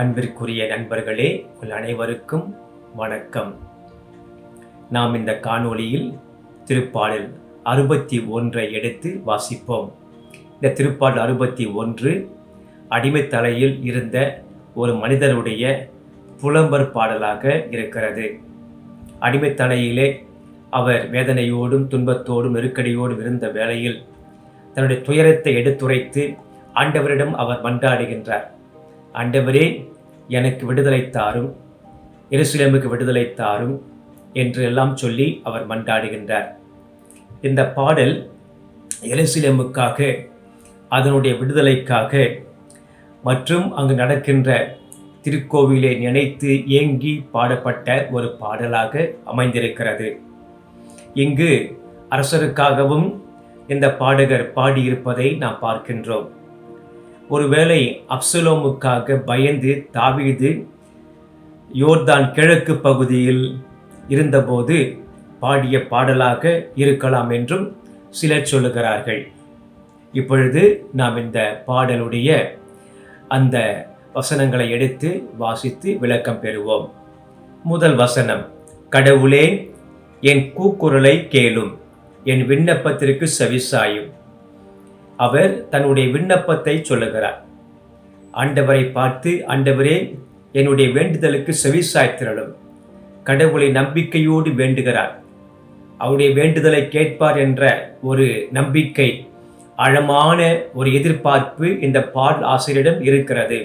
அன்பிற்குரிய நண்பர்களே உங்கள் அனைவருக்கும் வணக்கம். நாம் இந்த காணொளியில் திருப்பாடல் அறுபத்தி ஒன்றை எடுத்து வாசிப்போம். இந்த திருப்பாடல் அறுபத்தி ஒன்று அடிமைத்தலையில் இருந்த ஒரு மனிதனுடைய புலம்பர் பாடலாக இருக்கிறது. அடிமைத்தலையிலே அவர் வேதனையோடும் துன்பத்தோடும் நெருக்கடியோடும் இருந்த வேளையில் தன்னுடைய துயரத்தை எடுத்துரைத்து ஆண்டவரிடம் அவர் மன்றாடுகின்றார். ஆண்டவரே எனக்கு விடுதலை தாரும். எருசலேமுக்கு விடுதலை தாரும் என்று எல்லாம் சொல்லி அவர் மன்றாடுகின்றார். இந்த பாடல் எருசலேமுக்காக அதனுடைய விடுதலைக்காக மற்றும் அங்கு நடக்கின்ற திருக்கோவிலை நினைத்து ஏங்கி பாடப்பட்ட ஒரு பாடலாக அமைந்திருக்கிறது. இங்கு அரசருக்காகவும் இந்த பாடகர் பாடியிருப்பதை நாம் பார்க்கின்றோம். ஒருவேளை அப்சலோமுக்காக பயந்து தாவீது யோர்தான் கிழக்கு பகுதியில் இருந்தபோது பாடிய பாடலாக இருக்கலாம் என்றும் சிலர் சொல்லுகிறார்கள். இப்பொழுது நாம் இந்த பாடலுடைய அந்த வசனங்களை எடுத்து வாசித்து விளக்கம் பெறுவோம். முதல் வசனம் கடவுளே என் கூக்குரலை கேளும் என் விண்ணப்பத்திற்கு செவிசாயும். அவர் தன்னுடைய விண்ணப்பத்தை சொல்லுகிறார். ஆண்டவரை பார்த்து ஆண்டவரே என்னுடைய வேண்டுதலுக்கு செவிசாய்த்திரளும் கடவுளை நம்பிக்கையோடு வேண்டுகிறார். அவருடைய வேண்டுதலை கேட்பார் என்ற ஒரு நம்பிக்கை ஆழமான ஒரு எதிர்பார்ப்பு இந்த பால் ஆசிரியரிடம் இருக்கிறது.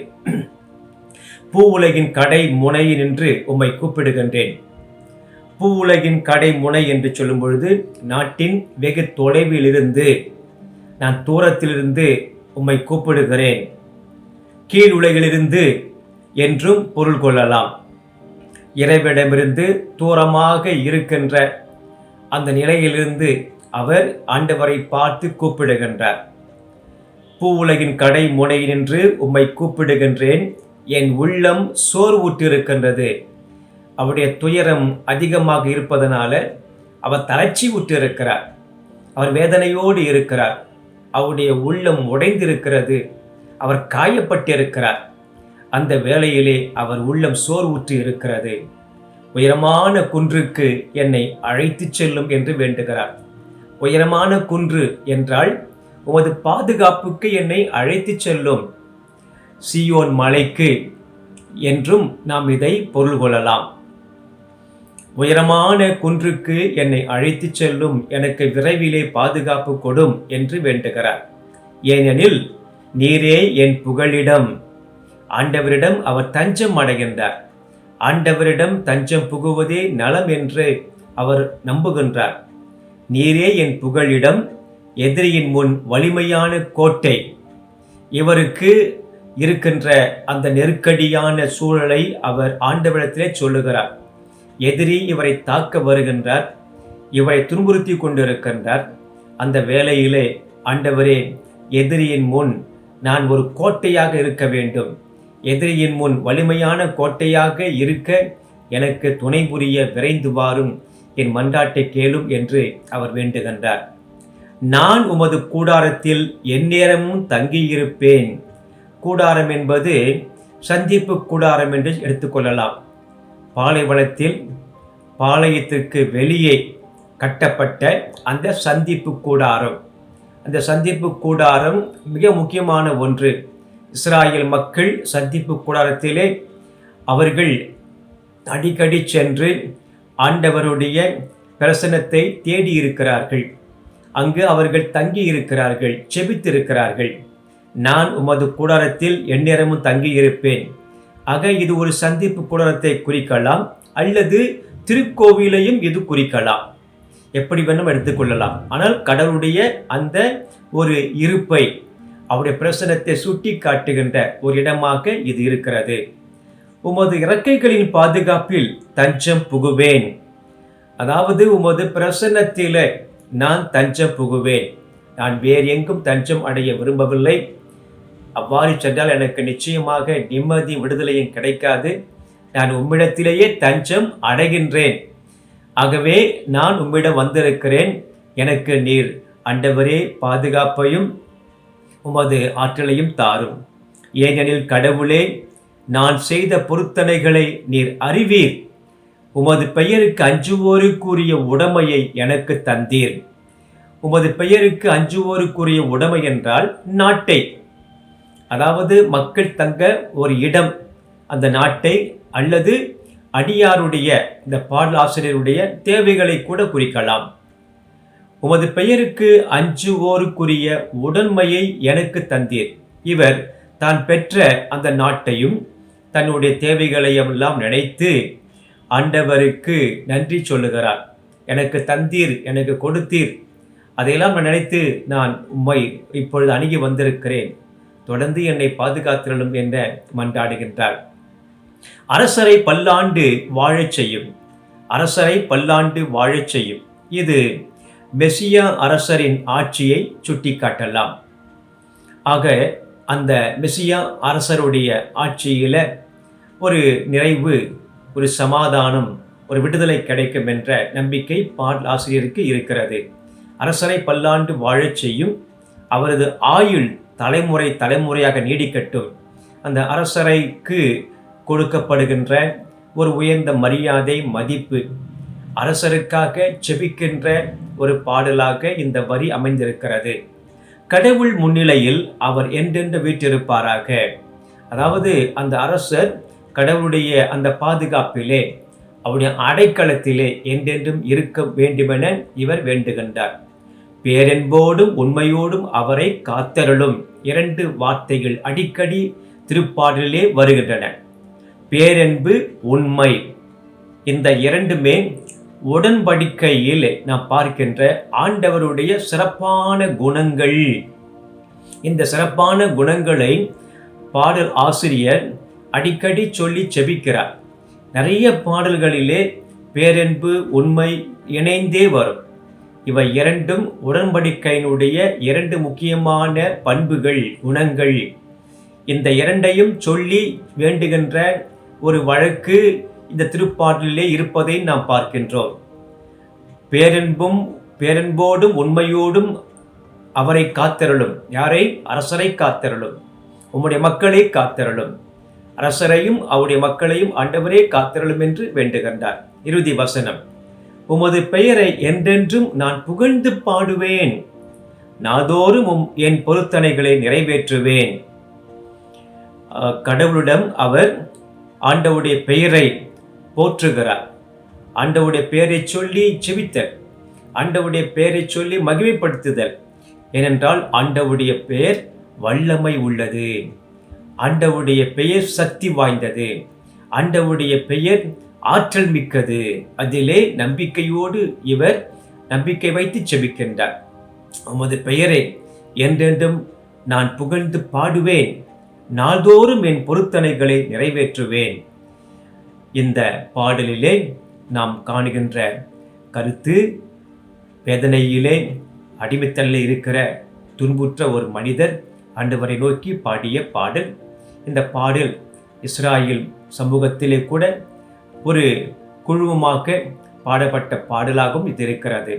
பூ உலகின் கடை முனை நின்று உம்மை கூப்பிடுகின்றேன். பூ உலகின் கடை முனை என்று சொல்லும் பொழுது நாட்டின் வெகு தொலைவில் இருந்து நான் தூரத்திலிருந்து உம்மை கூப்பிடுகிறேன். கீழ் உலகிலிருந்து என்றும் பொருள் கொள்ளலாம். இறைவிடமிருந்து தூரமாக இருக்கின்ற அந்த நிலையிலிருந்து அவர் ஆண்டவரை பார்த்து கூப்பிடுகின்றார். பூ உலகின் கடை முனை நின்று உம்மை கூப்பிடுகின்றேன். என் உள்ளம் சோர்வுற்றிருக்கின்றது. அவருடைய துயரம் அதிகமாக இருப்பதனால அவர் தளர்ச்சி இருக்கிறார் அவர் வேதனையோடு இருக்கிறார். அவருடைய உள்ளம் உடைந்திருக்கிறது. அவர் காயப்பட்டிருக்கிறார். அந்த வேளையிலே அவர் உள்ளம் சோர்வுற்று இருக்கிறது. உயரமான குன்றுக்கு என்னை அழைத்துச் செல்லும் என்று வேண்டுகிறார். உயரமான குன்று என்றால் உமது பாதுகாப்புக்கு என்னை அழைத்துச் செல்லும். சியோன் மலைக்கு என்றும் நாம் இதை பொருள் கொள்ளலாம். உயரமான குன்றுக்கு என்னை அழைத்துச் செல்லும் எனக்கு விரைவிலே பாதுகாப்பு கொடும் என்று வேண்டுகிறார். ஏனெனில் நீரே என் புகழிடம் ஆண்டவரிடம் அவர் தஞ்சம் அடைகின்றார். ஆண்டவரிடம் தஞ்சம் புகுவதே நலம் என்று அவர் நம்புகின்றார். நீரே என் புகழிடம் எதிரியின் முன் வலிமையான கோட்டை. இவருக்கு இருக்கின்ற அந்த நெருக்கடியான சூழலை அவர் ஆண்டவரிடத்திலே சொல்லுகிறார். எதிரி இவரை தாக்க வருகின்றார் இவரை துன்புறுத்தி கொண்டிருக்கின்றார். அந்த வேளையிலே ஆண்டவரே எதிரியின் முன் நான் ஒரு கோட்டையாக இருக்க வேண்டும். எதிரியின் முன் வலிமையான கோட்டையாக இருக்க எனக்கு துணை புரிய விரைந்து வாரும் என் மன்றாட்டை கேளும் என்று அவர் வேண்டுகின்றார். நான் உமது கூடாரத்தில் எந்நேரமும் தங்கியிருப்பேன். கூடாரம் என்பது சந்திப்பு கூடாரம் என்று எடுத்துக்கொள்ளலாம் பாலைவனத்தில் பாளையத்திற்கு வெளியே கட்டப்பட்ட அந்த சந்திப்பு கூடாரம். அந்த சந்திப்பு கூடாரம் மிக முக்கியமான ஒன்று. இஸ்ராயல் மக்கள் சந்திப்பு கூடாரத்திலே அவர்கள் அடிக்கடி சென்று ஆண்டவருடைய பிரசனத்தை தேடி இருக்கிறார்கள். அங்கு அவர்கள் தங்கி இருக்கிறார்கள் செபித்திருக்கிறார்கள். நான் உமது கூடாரத்தில் எந்நேரமும் தங்கியிருப்பேன். ஆக இது ஒரு சந்திப்பு கூடத்தை குறிக்கலாம் அல்லது திருக்கோவிலையும் இது குறிக்கலாம். எப்படி வேணும் எடுத்துக்கொள்ளலாம் ஆனால் கடவுளுடைய அந்த ஒரு இருப்பை அவருடைய பிரசனத்தை சுட்டி காட்டுகின்ற ஒரு இடமாக இது இருக்கிறது. உமது இறக்கைகளின் பாதுகாப்பில் தஞ்சம் புகுவேன். அதாவது உமது பிரசன்னத்தில நான் தஞ்சம் புகுவேன். நான் வேறு எங்கும் தஞ்சம் அடைய விரும்பவில்லை. அவ்வாறு சென்றால் எனக்கு நிச்சயமாக நிம்மதி விடுதலையும் கிடைக்காது. நான் உம்மிடத்திலேயே தஞ்சம் அடைகின்றேன். ஆகவே நான் உம்மிடம் வந்திருக்கிறேன். எனக்கு நீர் அண்டவரே பாதுகாப்பையும் உமது ஆற்றலையும் தாரும். ஏனெனில் கடவுளே நான் செய்த பொருத்தனைகளை நீர் அறிவீர். உமது பெயருக்கு அஞ்சுவோருக்குரிய உடைமையை எனக்கு தந்தீர். உமது பெயருக்கு அஞ்சுவோருக்குரிய உடைமை என்றால் நாட்டை. அதாவது மக்கள் தங்க ஒரு இடம் அந்த நாட்டை அல்லது அடியாருடைய இந்த பாடலாசிரியருடைய தேவைகளை கூட குறிக்கலாம். உமது பெயருக்கு அஞ்சுவோருக்குரிய உடன்மையை எனக்கு தந்தீர். இவர் தான் பெற்ற அந்த நாட்டையும் தன்னுடைய தேவைகளையும் எல்லாம் நினைத்து ஆண்டவருக்கு நன்றி சொல்லுகிறார். எனக்கு தந்தீர் எனக்கு கொடுத்தீர். அதையெல்லாம் நான் நினைத்து நான் உம்மை இப்பொழுது அணுகி வந்திருக்கிறேன். தொடர்ந்து என்னை பாதுகாத்திரலும் என மன்றாடுகின்றார் அரசரை பல்லாண்டு வாழச் செய்யும். அரசரை பல்லாண்டு வாழச் செய்யும். இது மெசியா அரசரின் ஆட்சியை சுட்டிக்காட்டலாம். ஆக அந்த மெசியா அரசருடைய ஆட்சியில் ஒரு நிறைவு ஒரு சமாதானம் ஒரு விடுதலை கிடைக்கும் என்ற நம்பிக்கை பாடல் ஆசிரியருக்கு இருக்கிறது. அரசரை பல்லாண்டு வாழச் செய்யும். அவரது ஆயுள் தலைமுறை தலைமுறையாக நீடிக்கட்டும். அந்த அரசரைக்கு கொடுக்கப்படுகின்ற ஒரு உயர்ந்த மரியாதை மதிப்பு அரசருக்காக செபிக்கின்ற ஒரு பாடலாக இந்த வரி அமைந்திருக்கிறது. கடவுள் முன்னிலையில் அவர் என்றென்று வீற்றிருப்பாராக? அதாவது அந்த அரசர் கடவுளுடைய அந்த பாதுகாப்பிலே அவருடைய அடைக்கலத்திலே என்றென்றும் இருக்க வேண்டுமென இவர் வேண்டுகின்றார். பேரன்போடும் உண்மையோடும் அவரை காத்தருளும். இரண்டு வார்த்தைகள் அடிக்கடி திருப்பாடலிலே வருகின்றன. பேரன்பு உண்மை. இந்த இரண்டுமே உடன்படிக்கையில் நாம் பார்க்கின்ற ஆண்டவருடைய சிறப்பான குணங்கள். இந்த சிறப்பான குணங்களை பாடல் ஆசிரியர் அடிக்கடி சொல்லி செபிக்கிறார். நிறைய பாடல்களிலே பேரன்பு உண்மை இணைந்தே வரும். இவை இரண்டும் உடன்படிக்கையினுடைய இரண்டு முக்கியமான பண்புகள் குணங்கள். இந்த இரண்டையும் சொல்லி வேண்டுகின்ற ஒரு வழக்கு இந்த திருப்பாடலிலே இருப்பதை நாம் பார்க்கின்றோம். பேரன்பும் பேரன்போடும் உண்மையோடும் அவரை காத்தருளும். யாரை? அரசரை காத்தருளும். உம்முடைய மக்களை காத்தருளும். அரசரையும் அவருடைய மக்களையும் ஆண்டவரே காத்தருளும் என்று வேண்டுகின்றார். இறுதி வசனம். உமது பெயரை என்றென்றும் நான் புகழ்ந்து பாடுவேன். நாதோறும் உம் என் பொருத்தனைகளை நிறைவேற்றுவேன். கடவுளிடம் அவர் ஆண்டவுடைய பெயரை போற்றுகிறார். ஆண்டவுடைய பெயரை சொல்லி செவித்தல் ஆண்டவுடைய பெயரை சொல்லி மகிமைப்படுத்துதல். ஏனென்றால் ஆண்டவுடைய பெயர் வல்லமை உள்ளது. ஆண்டவுடைய பெயர் சக்தி வாய்ந்தது. ஆண்டவுடைய பெயர் ஆற்றல் மிக்கது. அதிலே நம்பிக்கையோடு இவர் நம்பிக்கை வைத்து செபிக்கின்றார். உமது பெயரை என்றென்றும் நான் புகழ்ந்து பாடுவேன். நாள்தோறும் என் பொருத்தனைகளை நிறைவேற்றுவேன். இந்த பாடலிலே நாம் காணுகின்ற கருத்து வேதனையிலே அடிமைத்தல்ல இருக்கிற துன்புற்ற ஒரு மனிதர் ஆண்டவரை நோக்கி பாடிய பாடல். இந்த பாடல் இஸ்ராயல் சமூகத்திலே கூட ஒரு குழுவமாக பாடப்பட்ட பாடலாகவும் இது இருக்கிறது.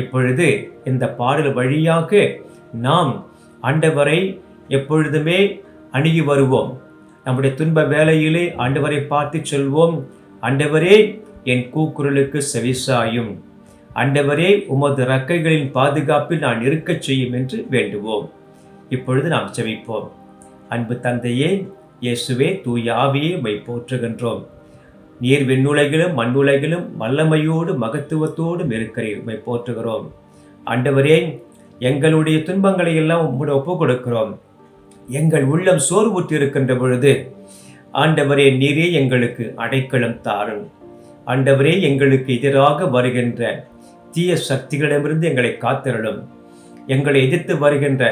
இப்பொழுது இந்த பாடல் வழியாக நாம் ஆண்டவரை எப்பொழுதுமே அணுகி வருவோம். நம்முடைய துன்ப வேலையிலே ஆண்டவரை பார்த்து சொல்வோம். ஆண்டவரே என் கூக்குரலுக்கு செவிசாயும். ஆண்டவரே உமது ரக்கைகளின் பாதுகாப்பில் நான் இருக்கச் செய்யும் என்று வேண்டுவோம். இப்பொழுது நாம் செவிப்போம் அன்பு தந்தையே இயேசுவே தூயாவியே மை போற்றுகின்றோம். நீர் விண்ணுலகிலும் மண்ணுலகிலும் வல்லமையோடு மகத்துவத்தோடும் இருக்கிறீர் போற்றுகிறோம். ஆண்டவரே எங்களுடைய துன்பங்களை எல்லாம் உம்முடைய ஒப்புக் கொடுக்கிறோம் எங்கள் உள்ளம் சோர்வுற்று இருக்கின்ற பொழுது ஆண்டவரே நீரே எங்களுக்கு அடைக்கலம் தாரும். ஆண்டவரே எங்களுக்கு எதிராக வருகின்ற தீய சக்திகளிடமிருந்து எங்களை காத்திரலும் எங்களை எதிர்த்து வருகின்ற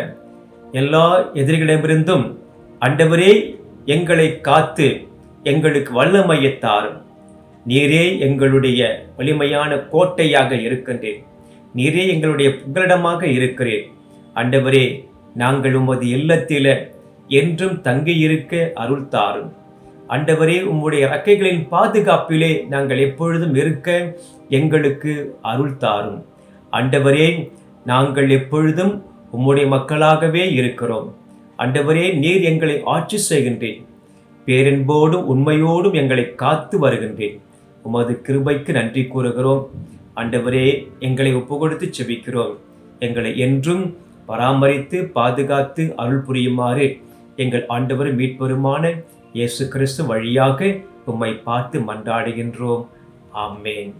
எல்லா எதிரிகளிடமிருந்தும் ஆண்டவரே எங்களை காத்து எங்களுக்கு வல்லமையத்தாரும். நீரே எங்களுடைய வலிமையான கோட்டையாக இருக்கின்றேன். நீரே எங்களுடைய புகலிடமாக இருக்கிறேன். அண்டவரே நாங்கள் உமது இல்லத்தில் என்றும் தங்கியிருக்க அருள் தாரும் அண்டவரே உம்முடைய ரக்கைகளின் பாதுகாப்பிலே நாங்கள் எப்பொழுதும் இருக்க எங்களுக்கு அருள் தாரும் அண்டவரே நாங்கள் எப்பொழுதும் உம்முடைய மக்களாகவே இருக்கிறோம். அண்டவரே நீர் எங்களை ஆட்சி செய்கின்றேன் பேரன்போடும் உண்மையோடும் எங்களை காத்து வருகின்றேன். உமது கிருபைக்கு நன்றி கூறுகிறோம். ஆண்டவரே எங்களை ஒப்புக்கொடுத்து செபிக்கிறோம். எங்களை என்றும் பராமரித்து பாதுகாத்து அருள் புரியுமாறு எங்கள் ஆண்டவர் மீட்பெருமான இயேசு கிறிஸ்து வழியாக உம்மை பார்த்து மன்றாடுகின்றோம். ஆமேன்.